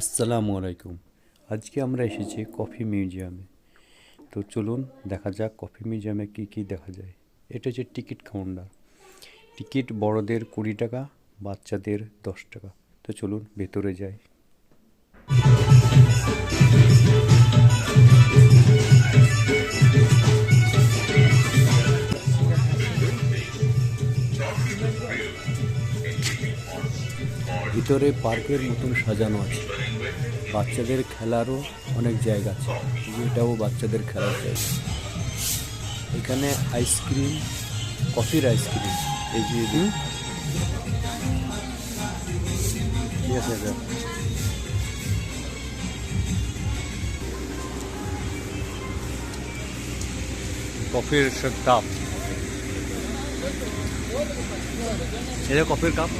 আসসালামু আলাইকুম। আজকে আমরা এসেছি কফি মিউজিয়ামে। তো চলুন, দেখা যাক কফি মিউজিয়ামে কি কি দেখা যায়। এটা হচ্ছে টিকিট কাউন্টার। টিকিট বড়দের কুড়ি টাকা, বাচ্চাদের দশ টাকা। তো চলুন, ভেতরে যাই। ভিতরে পার্কের মতন সাজানো আছে। বাচ্চাদের খেলারও অনেক জায়গা আছে। এটাও বাচ্চাদের খেলার জায়গা। এখানে আইসক্রিম কফির আইসক্রিম। এই যে। কফির কাপ। এটা কফির কাপ।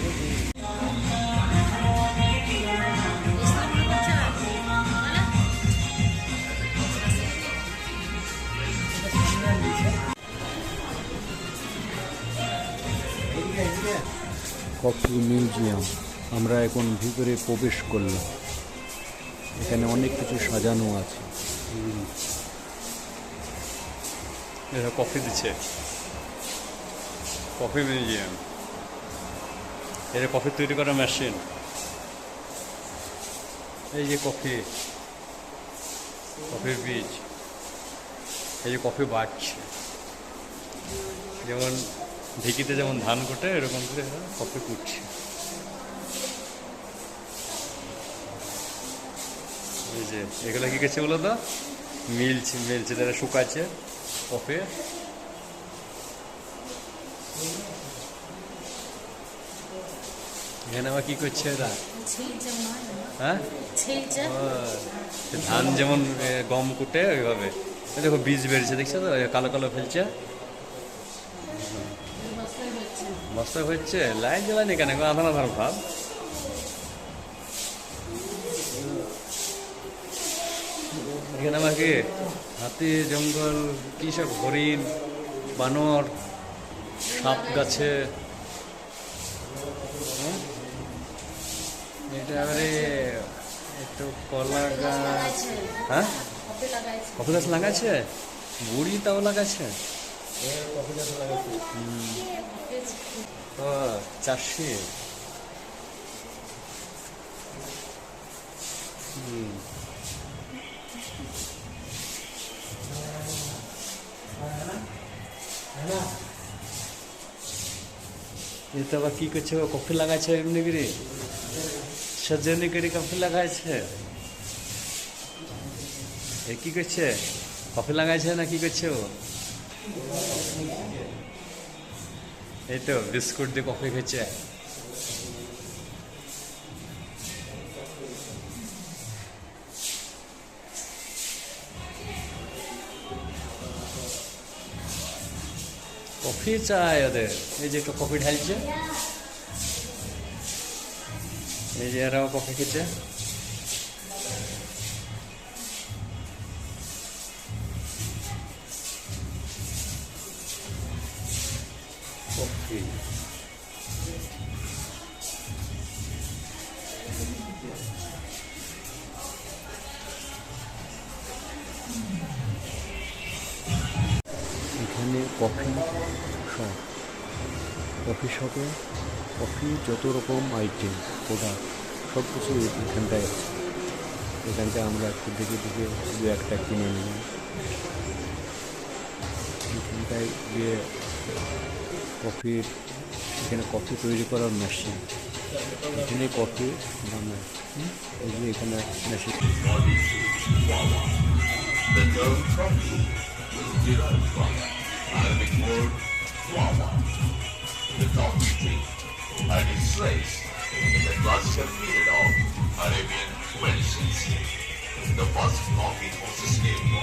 Coffee museum. আমরা এখন ভিতরে প্রবেশ করলাম। এখানে অনেক কিছু সাজানো আছে। এটা কফি দিচ্ছে। Coffee museum. এটা কফি তৈরি করার মেশিন। এই যে কফি। কফির বীজ। এই যে কফি বাড়ছে যেমন ঢেকিতে যেমন ধান কোটে এরকম করে কফি কুটছে এই যে, এগুলো কি গেছে বলো তো? মিলছে মিলছে, তারা শুকাচ্ছে কফি এখানে আবার কি করছে এরা? হয়? ধান যেমন গম কুটে ওইভাবে। দেখো, বীজ বেরিয়েছে দেখছ তো? কালো কালো ফেলছে। মস্ত হচ্ছে। লাইট জ্বালানি কেন? আধার আধার ভাব? এখানে আমার কি হাতি জঙ্গল কি সব হরিণ বানর সাপ গাছে? এটা এবারে একটু কলা গাছ। হ্যাঁ? কপি কফি গাছ লাগাচ্ছে বুড়ি তাও লাগাচ্ছে চাষি আবার কি করছে কফি লাগাইছে এমনি করে সজনি করে কফি লাগাইছে এ কি করছে কফি লাগাইছে না কি করছে ও এই তো বিস্কুট দিয়ে কফি খেয়েছে। কফি চাই ওদের। এই যে একটু কফি ঢালছে। এই যে এরাও কফি খেয়েছে। এখানে কফি শপ। কফি শপে কফি যত রকম আইটেম প্রোডাক্ট সব কিছু এখানটায় আছে। এখানটায় আমরা একটু দেখে দেখে দু একটা কিনে নিলাম এখানটায় গিয়ে কফির এখানে কফি তৈরি করার মেশিন এখানে কফি বানায় হুম? এই যে এখানে machine The term coffee is derived from Arabic word wawa, the coffee tree, and is traced in the classical period of Arabian Renaissance. The first coffee process name was